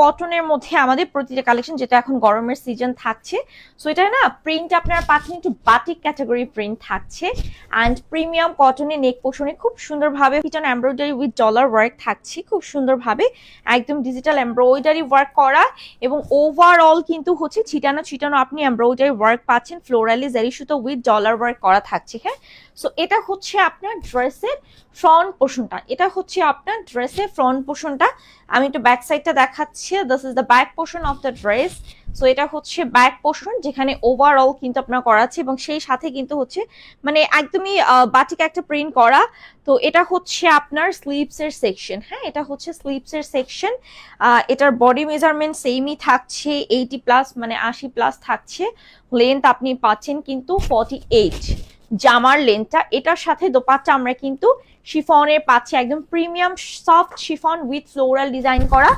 কটনের মধ্যে আমাদের প্রতিটা কালেকশন যেটা এখন গরমের সিজন থাকছে। সো এটা না প্রিন্ট আপনারা পাচ্ছেন একটু বাটিক ক্যাটাগরি প্রিন্ট থাকছে। অ্যান্ড প্রিমিয়াম কটনের নেক পোষণে খুব সুন্দরভাবে পিটন এমব্রয়ডারি উইথ ডলার ওয়ার্ক থাকছে, খুব সুন্দরভাবে। একদম ডিজিটাল এমব্রয়ডারি ওয়ার্ক করা এবং ওভারঅল কিন্তু হচ্ছে ছিটানো ছিটানো আপনি এমব্রয়ডারি ওয়ার্ক পাচ্ছেন ফ্লোরালি জারি সুতো উইথ ডলার ওয়ার্ক করা থাকছে হ্যাঁ? সো এটা হচ্ছে আপনার ড্রেসের ফ্রন্ট পোর্শনটা এটা হচ্ছে আপনার ড্রেসের ফ্রন্ট পোর্শনটা আমি একটু ব্যাক সাইডটা দেখাচ্ছি। This is the back portion of the dress so এটা হচ্ছে ব্যাক পোর্শন যেখানে ওভারঅল কিন্তু আপনার করা আছে এবং সেই সাথে কিন্তু হচ্ছে মানে একদমই বাটিক একটা প্রিন্ট করা। তো এটা হচ্ছে আপনার স্লিপস এর সেকশন হ্যাঁ? এটা হচ্ছে স্লিপস এর সেকশন এটার বডি মেজারমেন্ট সেমই থাকছে এইটি প্লাস মানে আশি প্লাস থাকছে। লেন্থ আপনি পাচ্ছেন কিন্তু ফর্টি এইট জামার লেন্থটা এটার সাথে দোপাট্টা আমরা কিন্তু শিফনের পাচ্ছি, একদম premium soft chiffon with floral design করা।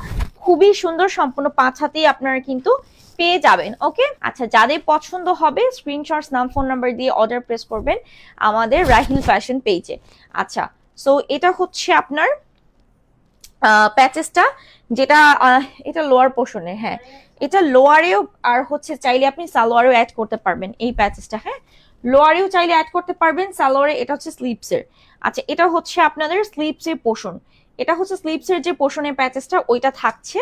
খুবই সুন্দর সম্পূর্ণ পাঁচ হাতেই আপনারা কিন্তু পেয়ে যাবেন, ওকে? আচ্ছা যাদের পছন্দ হবে স্ক্রিনশটস নাম ফোন নাম্বার দিয়ে অর্ডার প্রেস করবেন আমাদের রাহিল ফ্যাশন পেজে আচ্ছা সো এটা হচ্ছে আপনার প্যাচেসটা যেটা এটা লোয়ার পোর্শনে হ্যাঁ। এটা লোয়ারেও আর হচ্ছে চাইলে আপনি সালোয়ারেও অ্যাড করতে পারবেন এই প্যাচেসটা হ্যাঁ? লোয়ারেও চাইলে অ্যাড করতে পারবেন সালোয়ারে এটা হচ্ছে স্লিপসের আচ্ছা এটা হচ্ছে আপনাদের স্লিপসের পোষণ এটা হচ্ছে স্লিপসের যে পোষণের প্যাচেসটা ওইটা থাকছে।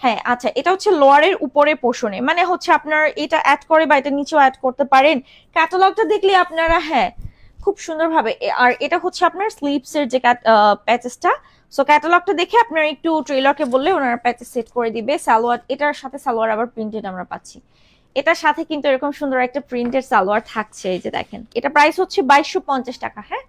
হ্যাঁ আচ্ছা এটা হচ্ছে লোয়ারের উপরে পোর্শনে মানে হচ্ছে আপনার এটা অ্যাড করে বা এটা নিচেও অ্যাড করতে পারেন। ক্যাটালগটা দেখলে আপনারা হ্যাঁ খুব সুন্দরভাবে আর এটা হচ্ছে আপনার স্লিপসের যে প্যাচেসটা সো ক্যাটালগটা দেখে আপনারা একটু ট্রেলারকে বললে ওনারা প্যাচেস সেট করে দিবে। সালোয়ার এটার সাথে সালোয়ার আবার প্রিন্টেড আমরা পাচ্ছি। এটার সাথে কিন্তু এরকম সুন্দর একটা প্রিন্টের সালোয়ার থাকছে, এই যে দেখেন। এটা প্রাইস হচ্ছে বাইশশো টাকা হ্যাঁ?